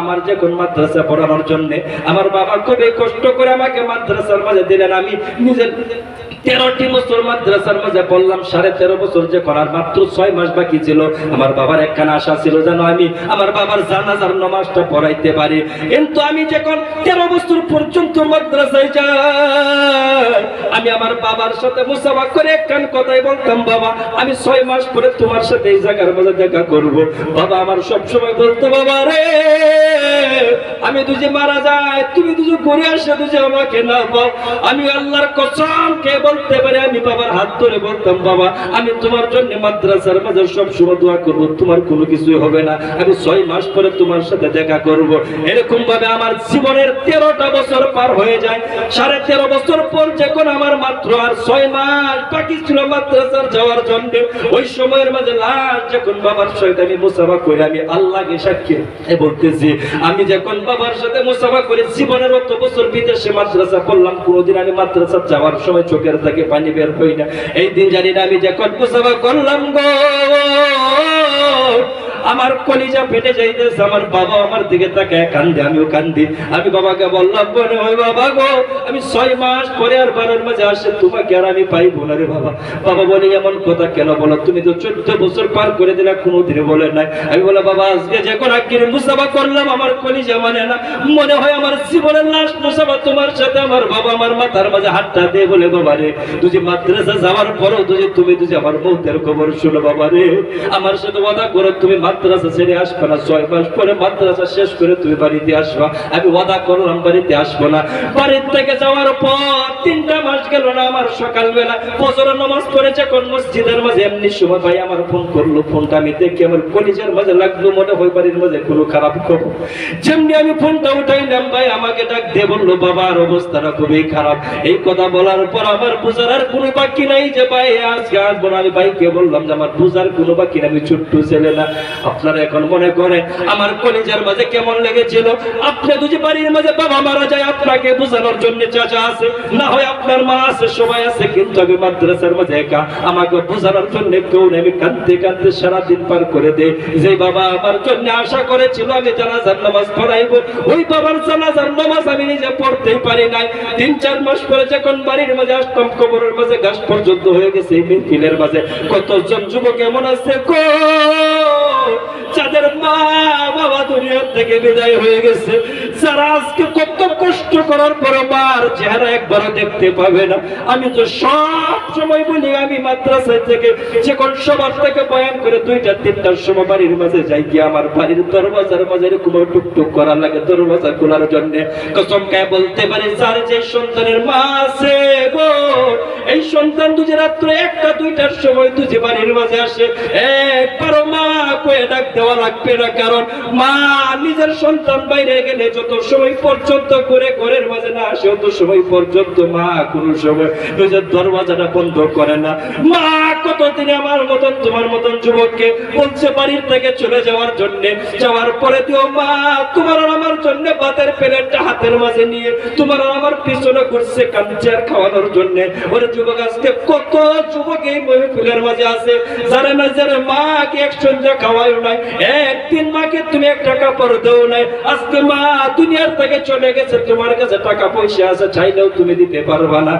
আমার যখন মাদ্রাসা পড়ানোর জন্য, আমার বাবা খুবই কষ্ট করে আমাকে মাদ্রাসার মাঝে দিলেন। আমি নিজের তেরোটি বছর মাদ্রাসার মাঝে সাড়ে তেরো বছর যে করার মাত্র ছয় মাস বাকি ছিল, আমার বাবার একখানা আশা ছিল যেন আমি আমার বাবার জানাজার পড়াইতে পারি। কিন্তু আমি যখন তেরো বছর পর্যন্ত মাদ্রাসায় যাই, আমি আমার বাবার সাথে মুসাফা করে একখান কথাই বলতাম বাবা, আমি ছয় মাস পরে তোমার সাথে এই জায়গার মাঝে দেখা করব। বাবা, আমার সব সময় বলতো, বাবা রে, আমি তুঝে মারা যায় তুমি তুঝে ঘুরে আসে তুঝে আমাকে না পাও, আমি আল্লাহর কসম কে বলতে পারে, আমি বাবার হাত ধরে বলতাম, বাবা, আমি তোমার জন্য মাদ্রাসার মাঝে সব সময় দোয়া করব, তোমার কোনো কিছুই হবে না, আমি ছয় মাস পরে তোমার সাথে দেখা করব। এরকম ভাবে আমার জীবনের তেরোটা বছর পার হয়ে যায়, সাড়ে তেরো বছর পর যখন আমার মাত্র আর ছয় মাস বাকি ছিল মাদ্রাসার যাওয়ার জন্য, ওই সময়ের মাঝে লাশ যখন বাবার সাথে আমি মুসাফা করে, আমি আল্লাহকে সাক্ষী বলতেছি, আমি যখন বাবার সাথে মুসাফা করে জীবনের অত বছর বিদেশে মাদ্রাসা করলাম, কোনোদিন আমি মাদ্রাসা যাওয়ার সময় চোখের থেকে পানি বের হই না। এই দিন জানি না আমি যখন মুসাফা করলাম গো আমার কলিজা ফেটে যাইতেছে, আমার বাবা আমার দিকে তাকায় কান্দে, আমিও কান্দি। আমি বাবাকে বললাম বলে ওই বাবা গো, আমি ছয় মাস পরে আর বারের মাঝে আসে, তোমাকে আর আমি পাইবো না রে বাবা। বাবা বলে, এমন কথা কেন বলো? তুমি তো চোদ্দ বছর পার করে দিলে, কোনোদিনও বলে নাই। আমি বলে বাবা, আজকে যে কোন আকির মুসাফা করলাম, আমার কলিজা মানে না। মনে হয় আমার জীবনের লাস্ট মুসাফা তোমার সাথে, আমার বাবা আমার মাথার মাঝে হাতটা দিয়ে বলে, বাবা রে, তুই মাদ্রাসা যাওয়ার পরও তুই তুমি তুই আমার মৌতের খবর শুনো, বাবা রে। আমার সাথে কথা করো, তুমি মাদ্রাসা ছেড়ে আসবে না, ছয় মাস পরে মাদ্রাসা শেষ করে তুমি বাড়িতে আসবা। আমি ওয়াদা করলাম, বাড়িতে আসব না। বাড়ির থেকে যাওয়ার পর তিনটা মাস গেল না আমার সকালবেলা। ফজরের নামাজ পড়ে যখন মসজিদের মাঝে এমনি সময় ভাই আমার ফোন করল। ফোনটা আমি দেখি আমার কলিজার মাঝে লাগল, মনে হয় বাড়ির মাঝে কোনো খারাপ খবর। যেমনি আমি ফোনটা উঠাইলাম ভাই, আমাকে ডাক দিয়ে বলল, বাবার অবস্থাটা খুবই খারাপ। এই কথা বলার পর আমার বুঝার আর কোনো বাকি নাই যে, ভাই, আজকে আসব না। আমি ভাইকে বললাম যে, আমার বুঝার কোনো বাকি নাই, আমি ছোট্ট ছেলে না। আপনারা এখন মনে করেন আমার কলিজার মাঝে কেমন লেগেছিল? আপনি দুজি বাড়ির মাঝে বাবা মারা যায়, আপনাকে বোঝানোর জন্য চাচা আছে, না হয় আপনার মা আছে, সবাই আছে, কিন্তু আমি মাদ্রাসার মাঝে একা। আমাকে বোঝানোর জন্য কেউ নেই আমি কাঁদতে কাঁদতে সারাদিন পার করে দে। যে বাবা আমার জন্য আশা করেছিল, আমি জানাজার নামাজ পড়াইবো। ওই বাবার জানাজার নামাজ আমি নিজে পড়তেই পারি নাই। তিন, চার মাস পরে যখন বাড়ির মাঝে আসতাম, কবরের মাঝে গাছ পর্যন্ত হয়ে গেছে মিছিলের মাঝে। কতজন যুবক এমন আছে গো? যাদের মা বাবা দুনিয়ার থেকে বিদায় হয়ে গেছে। যারা আজকে কত কষ্ট করার পর মার চেহারা একবারও দেখতে পাবে না। আমি তো সব সময় বলি, আমি মাদ্রাসায় থেকে যখন সবার থেকে বয়ান করে দুইটা, তিনটার সময় বাড়ির মাঝে যাই গিয়ে আমার বাড়ির দরওয়াজার মাঝে এরকম টুকটুক করার লাগে দরওয়াজা খোলার জন্য। কসম কে বলতে পারি, যার যে সন্তানের মা আছে গো, এই সন্তান দুজে রাত্র একটা, দুইটার সময় দুজে বাড়ির মাঝে আসে। একবারও মা কয়ে ডাক দেওয়া লাগবে না, কারণ মা নিজের সন্তান বাইরে গেলে যত সময় পর্যন্ত করে ঘরের মাঝে না আসে, অত সময় পর্যন্ত মা কোন সময় নিজের দরওয়াজাটা বন্ধ করে না। মা, কতদিন আমার মতন, তোমার মতন যুবককে বলছে বাড়ির থেকে চলে যাওয়ার জন্য। যাওয়ার পরে দিও মা, তোমার আমার জন্য ভাতের প্লেটটা হাতের মাঝে নিয়ে, তোমার আমার পিছনে ঘুরছে কাঞ্চার খাওয়ানোর জন্য। ওরে যুবক, আজকে কত যুবক এই মহিফুলের মাঝে আছে, যারা না যারা মাকে একসঙ্গে খাওয়াই নাই। একদিন মাকে তুমি এক টাকা পর দেও নাই। আজকে মা দুনিয়ার থেকে চলে গেছে তোমার কাছে টাকা পয়সা আছে চাইলেও তুমি দিতে পারবা না।